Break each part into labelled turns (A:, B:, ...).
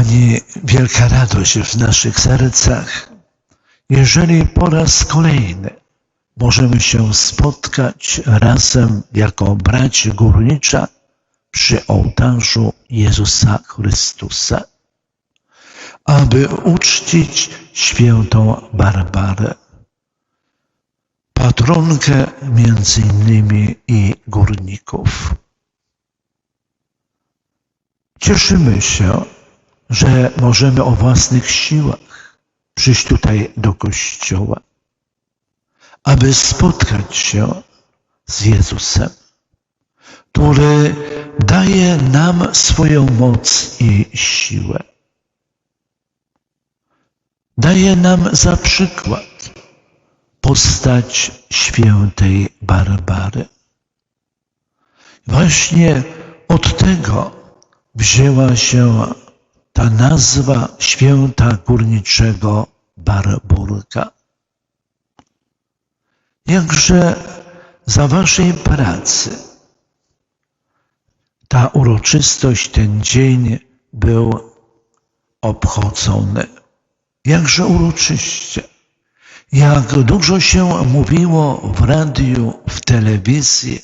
A: Pani, wielka radość w naszych sercach, jeżeli po raz kolejny możemy się spotkać razem jako braci górnicza przy ołtarzu Jezusa Chrystusa, aby uczcić świętą Barbarę, patronkę między innymi i górników. Cieszymy się, że możemy o własnych siłach przyjść tutaj do kościoła, aby spotkać się z Jezusem, który daje nam swoją moc i siłę. Daje nam za przykład postać świętej Barbary. Właśnie od tego wzięła się ta nazwa święta górniczego Barburka. Jakże za waszej pracy ta uroczystość, ten dzień był obchodzony. Jakże uroczyście, jak dużo się mówiło w radiu, w telewizji.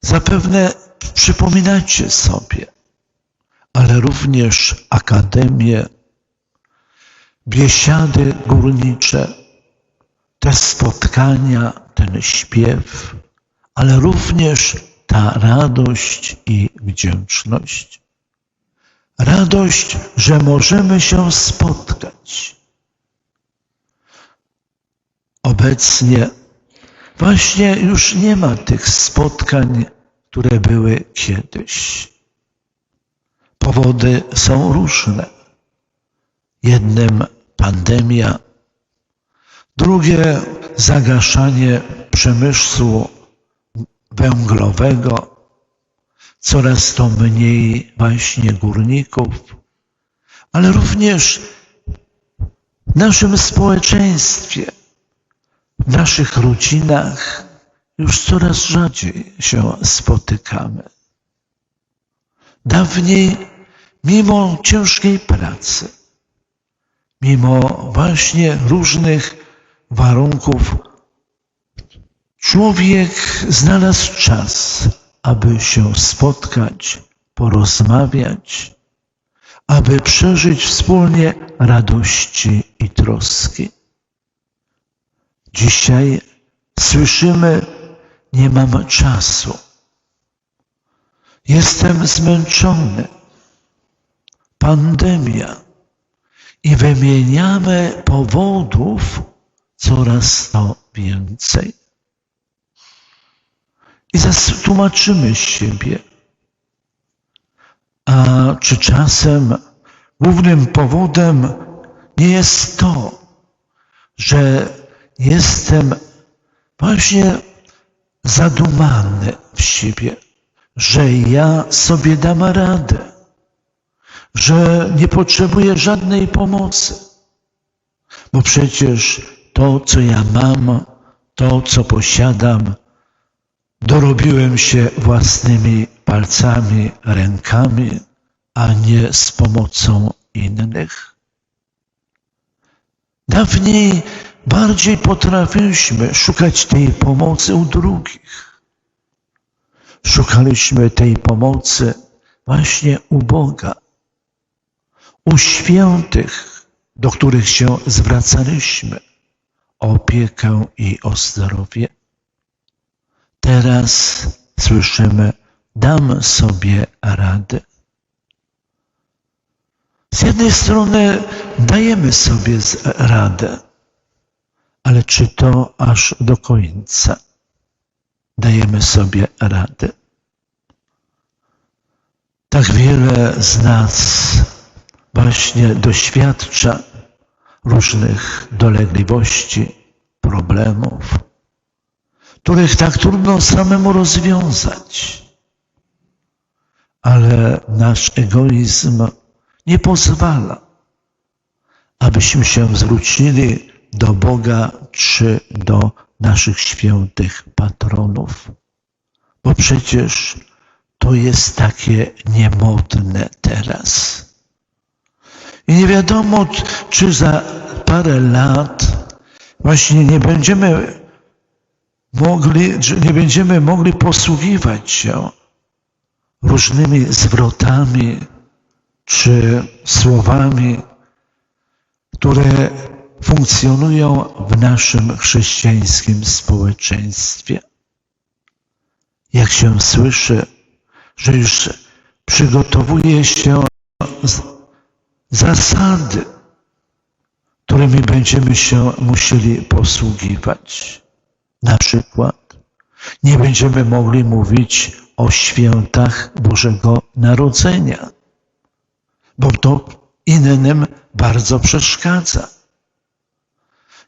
A: Zapewne przypominacie sobie, ale również akademie, biesiady górnicze, te spotkania, ten śpiew, ale również ta radość i wdzięczność. Radość, że możemy się spotkać. Obecnie właśnie już nie ma tych spotkań, które były kiedyś. Powody są różne. Jednym pandemia, drugie zagaszanie przemysłu węglowego, coraz to mniej właśnie górników, ale również w naszym społeczeństwie, w naszych rodzinach już coraz rzadziej się spotykamy. Dawniej, mimo ciężkiej pracy, mimo właśnie różnych warunków, człowiek znalazł czas, aby się spotkać, porozmawiać, aby przeżyć wspólnie radości i troski. Dzisiaj słyszymy, nie mam czasu. Jestem zmęczony. Pandemia. I wymieniamy powodów coraz to więcej. I zatłumaczymy siebie. A czy czasem głównym powodem nie jest to, że jestem właśnie zadumany w siebie, że ja sobie dam radę, że nie potrzebuję żadnej pomocy, bo przecież to, co ja mam, to, co posiadam, dorobiłem się własnymi palcami, rękami, a nie z pomocą innych. Dawniej bardziej potrafiliśmy szukać tej pomocy u drugich. Szukaliśmy tej pomocy właśnie u Boga, u świętych, do których się zwracaliśmy o opiekę i o zdrowie. Teraz słyszymy, dam sobie radę. Z jednej strony dajemy sobie radę, ale czy to aż do końca dajemy sobie radę? Tak wiele z nas właśnie doświadcza różnych dolegliwości, problemów, których tak trudno samemu rozwiązać. Ale nasz egoizm nie pozwala, abyśmy się zwrócili do Boga czy do naszych świętych patronów. Bo przecież to jest takie niemodne teraz. I nie wiadomo, czy za parę lat właśnie nie będziemy mogli, nie będziemy mogli posługiwać się różnymi zwrotami czy słowami, które funkcjonują w naszym chrześcijańskim społeczeństwie. Jak się słyszy, że już przygotowuje się zasady, którymi będziemy się musieli posługiwać. Na przykład nie będziemy mogli mówić o świętach Bożego Narodzenia, bo to innym bardzo przeszkadza.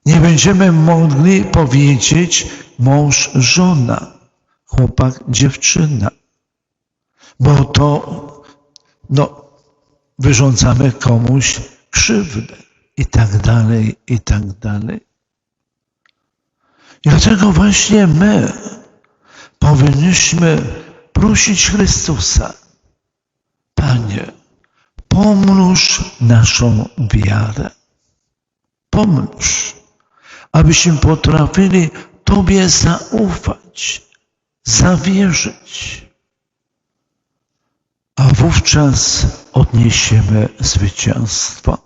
A: Nie będziemy mogli powiedzieć mąż, żona, chłopak, dziewczyna, bo to no, wyrządzamy komuś krzywdę i tak dalej, i tak dalej. I dlatego właśnie my powinniśmy prosić Chrystusa, Panie, pomnóż naszą wiarę. Pomnóż, abyśmy potrafili Tobie zaufać, zawierzyć, a wówczas odniesiemy zwycięstwo.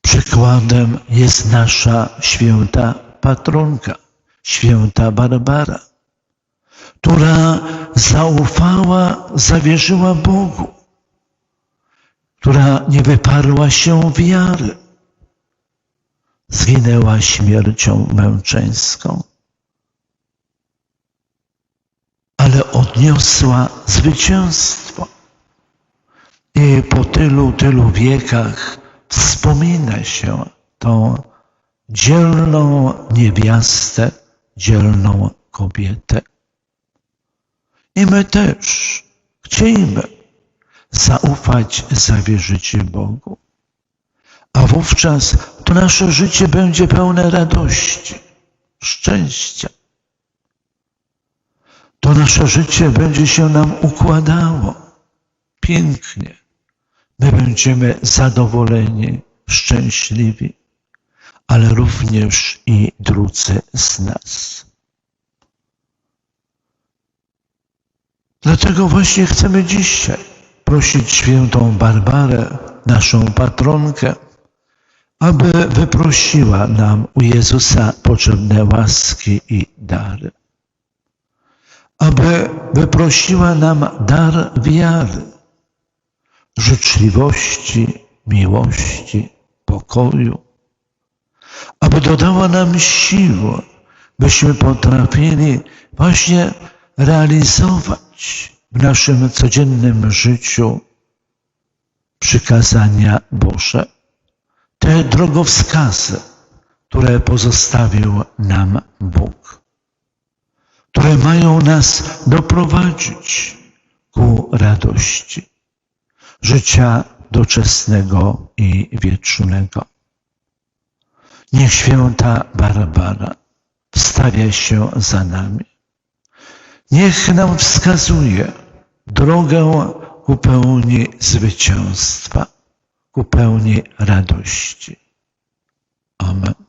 A: Przykładem jest nasza święta patronka, święta Barbara, która zaufała, zawierzyła Bogu, która nie wyparła się wiary, zginęła śmiercią męczeńską, ale odniosła zwycięstwo. I po tylu, tylu wiekach wspomina się tą dzielną niewiastę, dzielną kobietę. I my też chcielibyśmy zaufać, zawierzyć Bogu. A wówczas to nasze życie będzie pełne radości, szczęścia. To nasze życie będzie się nam układało pięknie. My będziemy zadowoleni, szczęśliwi, ale również i drudzy z nas. Dlatego właśnie chcemy dzisiaj prosić świętą Barbarę, naszą patronkę, aby wyprosiła nam u Jezusa potrzebne łaski i dary. Aby wyprosiła nam dar wiary, życzliwości, miłości, pokoju, aby dodała nam sił, byśmy potrafili właśnie realizować w naszym codziennym życiu przykazania Boże, te drogowskazy, które pozostawił nam Bóg, które mają nas doprowadzić ku radości życia doczesnego i wiecznego. Niech święta Barbara wstawia się za nami. Niech nam wskazuje drogę ku pełni zwycięstwa, ku pełni radości. Amen.